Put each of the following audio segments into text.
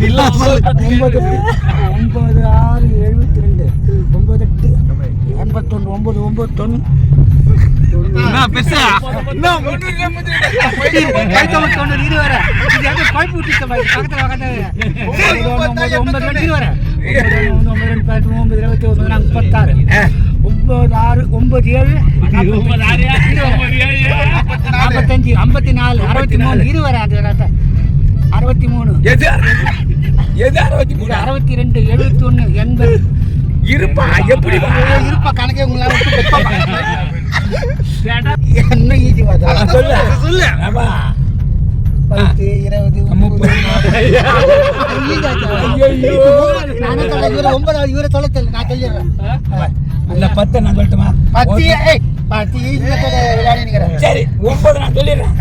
ஒன்பது ஒன்பது ஆறு எழுபத்தி ரெண்டு ஒன்பது எட்டு எண்பத்தொன்று ஒன்பது ஒன்பது தொண்ணூறு தொண்ணூறு இது வர இது எங்க பைப் விட்டுச்சு பாரு, பக்கத்துல பக்கத்துல ஒன்பது ஆறு ஒன்பது ஏழு. நாற்பத்தஞ்சு ஐம்பத்தி நாலு அறுபத்தி மூணு இது வர அது வர. அறுபத்தி மூணு. எது? எது அறுபத்தி மூணு? அறுபத்தி ரெண்டு எழுபத்தி ஒன்று எண்பது. இருப்பா எப்படி? இருப்பா கணக்கே உங்களால. என்ன ஈஸி பார்த்தா சொல்லு. சொல்லு ஆமா. பத்து இருபது முப்பது. ஒன்பதாவது இவரை தெரியல நான் சொல்லிடுறேன். இல்ல பத்து நான் சொல்லட்டுமா? பத்து சரி ஒன்பது நான் சொல்லிடுறேன்.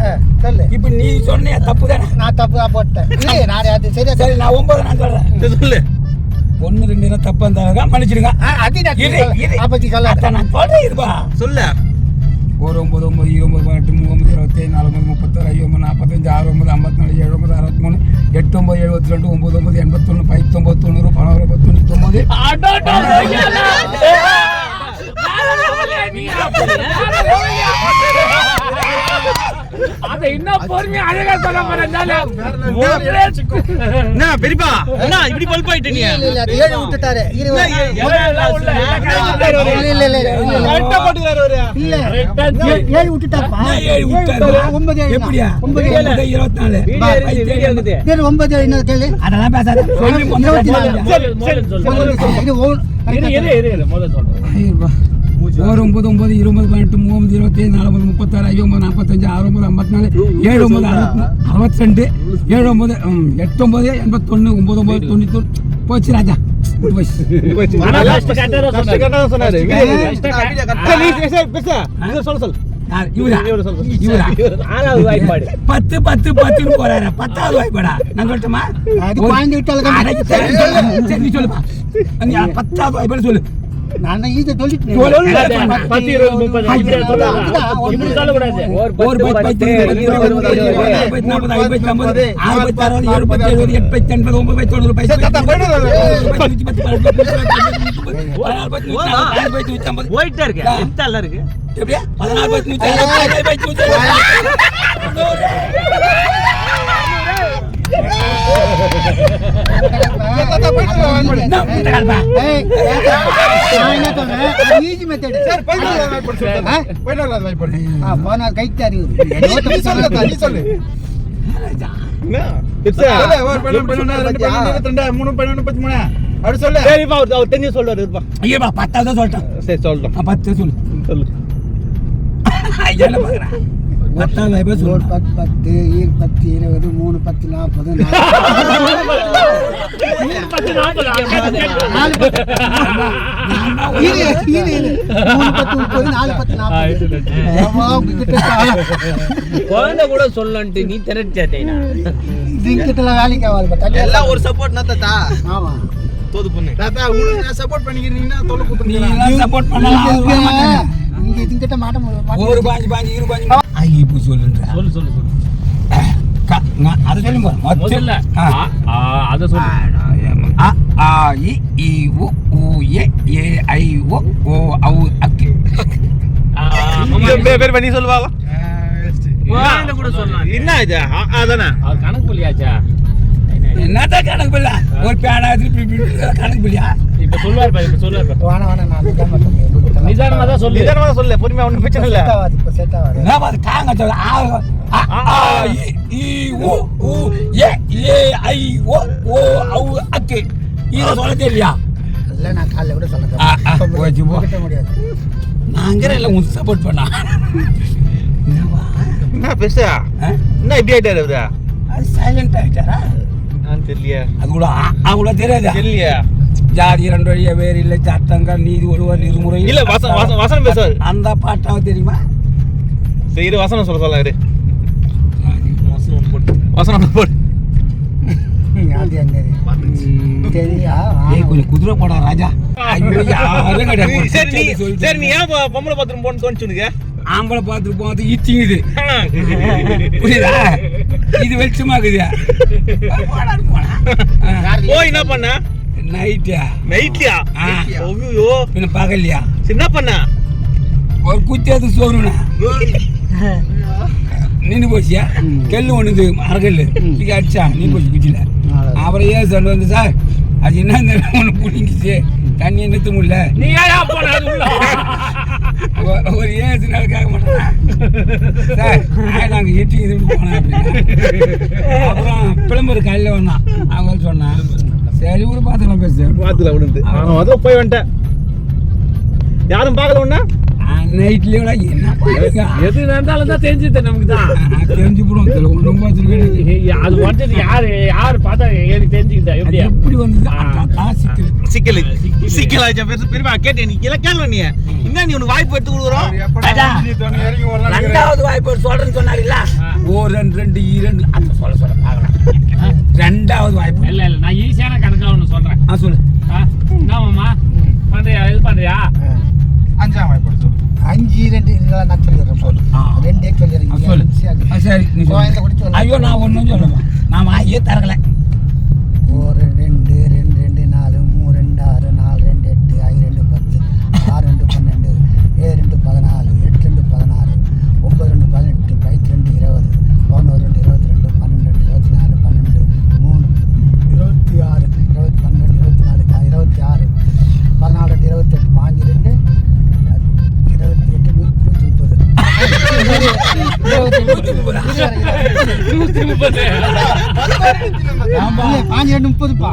சொல்லு. இப்ப நீ சொன்னிய தப்பு தானே நான் தப்பு தான் போட்டேன் நான் அது சரியா சரி நான் ஒன்பது நான் சொல்றேன். சொல்லு. ஒன்னு ரெண்டு தப்பா இருந்தாங்க அது நான் அப்பத்தி அதான் நான் சொல்றேன் இருப்பா. சொல்லு. ஒரு ஒன்பது ஒன்பது இருபது பதினெட்டு மூணு இருபத்தி நாலு ஒன்பது முப்பத்தாறு ஐம்பது நாற்பத்தஞ்சு ஆறு ஒன்பது ஐம்பத்தி நாலு ஏழு ஒன்பது அறுபத்தி மூணு எட்டு ஒன்பது எழுபத்தி ரெண்டு ஒன்பது ஒன்பது எண்பத்தொன்று பைத்தொம்பது தொண்ணூறு ஒன்பது என்ன பெரியப்பா என்ன இப்படி பல்ப் ஆயிட்ட நீ இல்ல, இல்ல, அது ஏழு விட்டுட்டாரு ஏழு விட்டாரு. ஒன்பது எப்படியா. ஒன்பது ஏழு இருபத்தி நாலு சரி, ஒன்பது ஏழு இன்னொரு கேளு. அதெல்லாம் பேசாத சொல்லி இருபத்தி நாலு. சொல்லு. இது ஐயப்பா. ஒரு ஒன்பது ஒன்பது இருபது பதினெட்டு மூணு இருபத்தி ஏழு நாலு முப்பத்தாறு ஐயோ ஒன்பது நாற்பத்தஞ்சு ஆறு ஒன்பது ஐம்பத்தி நாலு ஏழு ஒன்பது அறுபத்தி அறுபத்தி ரெண்டு ஏழு ஒன்பது எட்டு ஒன்பது எண்பத்தொன்று ஒன்பது ஒன்பது தொண்ணூத்தி ஒன்று போச்சு ராஜா பத்து பத்து பத்துன்னு போறாரு. பத்தாவது வாய்ப்பாடா? நான் சொல்லட்டுமா? பத்தாவது வாய்ப்பாடு சொல்லு. நான் ஈஸியா சொல்லிட்டேன். சொல்லு. பத்து, இருபது, முப்பது, இப்படி சொல்லக்கூடாது. ஒரு பத்து எழுபது எண்பத்தி எண்பது ஒன்பது தொண்ணூறு போயிட்டு இருக்கு எந்த அல்ல இருக்கு எப்படியா பதினாறு பத்து நூற்றி ஐம்பது சொல்றேன்? அது easy method. ஆ? ஆ, போனார் கைக்கு அவர் தெரிஞ்சு சொல்லுவாரு இருப்பா. ஐயப்பா பத்தாவது சொல்லிட்டேன். சரி சொல்லட்டும் பத்து சொல்லு. சொல்லு. பார்க்குறேன் ஒரு சொல்லு பத்து பத்து இரு பத்து இருபது மூணு பத்து நாற்பது குழந்தை கூட சொல்லன்ட்டு நீ திரட்டியாட்டேனா இதுங்கிட்டலாம் வேலைக்கு பட் எல்லாம் ஒரு சப்போர்ட் தாத்தா ஆமா தோது பொண்ணு தாத்தா உங்களுக்கு சப்போர்ட் பண்ணிக்கிறீங்கன்னா தொலை எல்லாம் சப்போர்ட் பண்ணலாம் இங்க இதுங்கிட்ட மாட்ட ஒரு பாஞ்சு பாஞ்சு இரு பாஞ்சு ஐ இப்போ சொல்லுன்ற சொல்லு சொல்லு சொல்லு. க- நான் அதை சொல்லுங்க முதல்ல ஆ. ஆ, ஆ, அத சொல்லு. அ ஆ இ ஈ உ ஊ ஏ ஏ ஐ ஓ ஓ ஔ அக்கு பேர் பண்ணி சொல்லுவாங்க. என்ன இது? அதானே கணக்கு புள்ளியாச்சா என்னதான் கணக்கு பிள்ளை? ஒரு பேனா இப்படி கணக்கு பிள்ளையா? இப்ப சொல்லுவார் பாரு இப்ப சொல்லுவார் பாரு. வேணாம் வேணாம் நான் நிதானமா சொல்றேன். உங்ககிட்ட நிதானமா தான் சொல்லு. நிதானமா சொல்லு பொறுமையா ஒண்ணும் பிரச்சனை இல்ல. ஆகாது, இப்ப ஆகாது. நான் அது காங்க சொல்ல ஆ ஆ இ ஈ உ ஊ ஏ ஏ ஐ ஓ ஓ ஔ அக்கு. இதை சொல்ல தெரியலையா இல்ல, நான் காலைல கூட சொல்றேன். போச்சு, போ. முடியாது. நாங்கிற இல்லை உன் சப்போர்ட் பண்ணா. என்ன பெருசா? ஆ? என்ன இப்படி ஆயிட்டாரு சைலண்ட் ஆகிட்டாரா நான் தெரியலையா. அது கூட கூட தெரியாதா? தெரியலையா. ஜாதி இரண்டு வழியா வேறு இல்லை சட்டங்கள் நீதி ஒருவர் இருமுறை இல்ல, வசனம், வசனம், பேசுவாரு. அந்த பாட்டாவது தெரியுமா? சரி வசனம் சொல்ல சொல்ல இரு. வசனம் போட்டு. வசனம் போட்டு அது குதிரை போடா ராஜா. சரி நீ ஏன் பொம்பளை பாத்ரூம் போன்னு தோணுச்சு உனக்கு? ஆம்பளை பார்த்துட்டு போகிறது இச்சிங்குது புரியுதா? இது வெளிச்சமாக்குது போடா போடா ஆ. என்ன பண்ண? நைட்டா நைட்லியா ஆ. ஐயோ பின்ன பகல்லையா? என்ன பண்ண? ஒரு குச்சி அது சோறுண்ணா. நின்று போச்சியா? கெல்லு ஒன்று அறகல் இது அடிச்சா நீ போச்சு குச்சியில். அப்புறம் ஏன் சொன்ன வந்து சார்? அது என்ன ஒன்று பிடிங்கிச்சு? தண்ணி நிறுத்த முடியல. நீ ஏன் போன ஒரு ஏழு நாள் கேட்க மாட்டேன் சார் நாங்கள் எட்டி இது போனோம் அப்படின்னா. அப்புறம் பிளம்பர் காலையில் வந்தான். அவங்க சொன்னான் சரி கூட பார்த்துக்கலாம் பேச. பாத்துல விழுந்து நான் அதுவும் போய் வந்துட்டேன். யாரும் பார்க்கல உன்ன? நைட்லேயோட என்ன எது நடந்தாலும் தான் தெரிஞ்சுது நமக்கு தான். தெரிஞ்சு போடுவோம் தெரியல ஒன்றும் பார்த்துருக்கேன் ஏய், அது வந்தது யாரு? யாரு பார்த்தா எனக்கு தெரிஞ்சுக்கிட்டா? அது எப்படியா? எப்படி வந்து சிக்கல். சிக்கல். சிக்கல். ஆச்சா பெருசு பெருமா கேட்டேன் நீ இல்லை கேள்வ நீ. என்ன நீ உனக்கு வாய்ப்பு எடுத்து கொடுக்குறோம். ரெண்டாவது வாய்ப்பு சொல்றேன்னு சொன்னாரில்ல. ஓ ரெண்டு ரெண்டு இரண்டு அந்த சொல்ல சொல்ல பார்க்கலாம். ரெண்டாவது வாய்ப்பு. இல்ல இல்ல நான் ஈஸியான கணக்கா ஒண்ணு சொல்றேன். ஆ சொல்லு. ஆ, என்னமாம்மா பண்றியா இது பண்றியா? அஞ்சாம் வாய்ப்பு அஞ்சு ரெண்டு இதெல்லாம் நான் சொல்லிடுறேன் சொல்லு. ரெண்டே சொல்லு. சொல்லிடுறேன் சரி. ஐயோ நான் ஒன்றும் சொல்லுவேன் நான் வாயே தரக்கல நூத்தி முப்பது பாஞ்சு ரெண்டு முப்பதுப்பா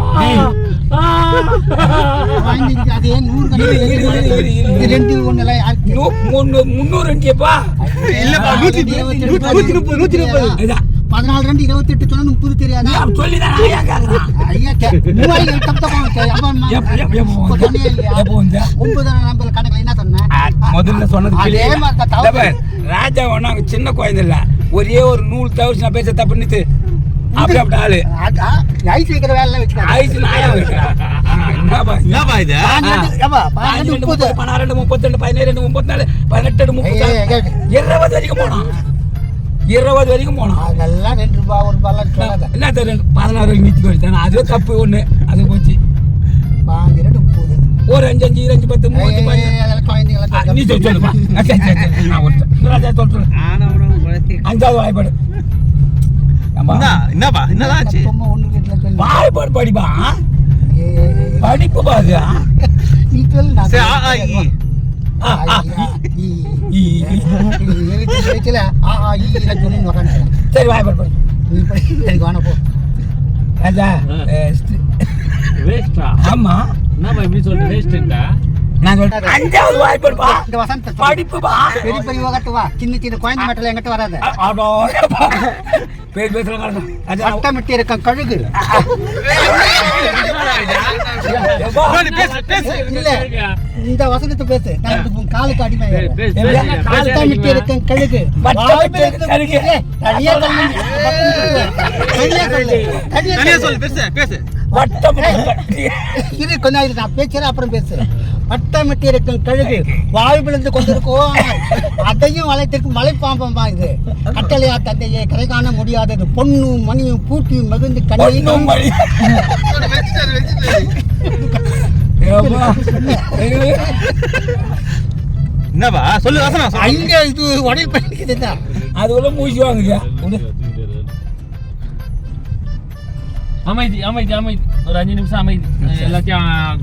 வாங்கிட்டு அதே நூறு. இது ரெண்டு ஒண்ணுலாம் யாருக்கு நூ- முன்னூ- முந்நூறு அடிக்கப்பா இல்லப்பா நூத்தி நூத்தி முப்பது நூத்தி முப்பது இதான். பதினாலு ரெண்டு இருபத்தெட்டு சொன்னா முப்பது தெரியாதா சொல்லிதான் ஏன் கேக்குறேன்? ஐயா மூவாயிரம்? ஒன்பது நம்பர் கணக்குல என்ன சொன்னேன் முதல்ல சொன்னது அதே. மாதிரி ராஜா அவங்க சின்ன குழந்தை இல்ல ஒரே ஒரு நூல் தவிர்த்து நான் பேச தப்பு நித்து அப்படி அப்படி ஆளு. ஐஸ் வைக்கிற வேலை வச்சுக்காத. ஆயிடுச்சு நாயா என்னப்பா? இது? முப்பது. ரெண்டு முப்பத்தி ரெண்டு பதினேழு ரெண்டு முப்பத்தி நாலு பதினெட்டு முப்பத்தி. இருபது வரைக்கும் போனோம் இருபது வரைக்கும் போனோம் அதெல்லாம் ரெண்டு ரூபா ஒரு சொல்லாத. என்ன தெரியும்? பதினாறு வரைக்கும் அதுவே தப்பு ஒண்ணு. அது போச்சு. பாஞ்சு ரெண்டு முப்பது. ஒரு அஞ்சு அஞ்சு இருபது பத்து மூணு நீ சொல்லுப்பா அஞ்சாவது வாய்ப்பாடு. என்னப்பா என்னதான் ஆச்சு. வாய்ப்பாடு படிப்பா. படிப்பு நான் சரி வாய்ப்பாடு படி. எனக்கு போ. ஆமா. என்னப்பா இப்படி சொல்லிட்டு வேஸ்ட்டுண்டா நான் சொல்றேன். அஞ்சாவது வாய்ப்பாடுப்பா இந்த வசந்த சொல்லு. படிப்புப்பா. பெரிய பெரிய வகட்டு வா சின்ன சின்ன குழந்தை மட்டும் என்கிட்ட வராத. பேர் பேசுற காரணம் ராஜா வட்டமிட்டு இருக்க கழுகு. இந்த வசனத்தை பேசு. நான் காலுக்கு அடிமை பேசு, இருக்க கழுகு. தனியா சொல்லு. பேசு நேரம் நான் பேசுறேன் அப்புறம் பேசு வட்டமிட்டு இருக்கும் கழுகு. வாழ் விழுந்து கொண்டிருக்கோம். அதையும் வளைத்திற்கு மலைப்பாம்பம்பா இது. கட்டளையா தந்தையே கரை காண முடியாதது. பொண்ணும் மணியும் பூட்டியும் மகிழ்ந்து கண்ணையும் என்னப்பா? சொல்லு வசனம். அங்க இது உடல் பண்ணிக்குதுதான் அது உள்ள மூச்சு வாங்குறியா. அமைதி அமைதி அமைதி. ஒரு அஞ்சு நிமிஷம் அமைதி. எல்லாத்தையும்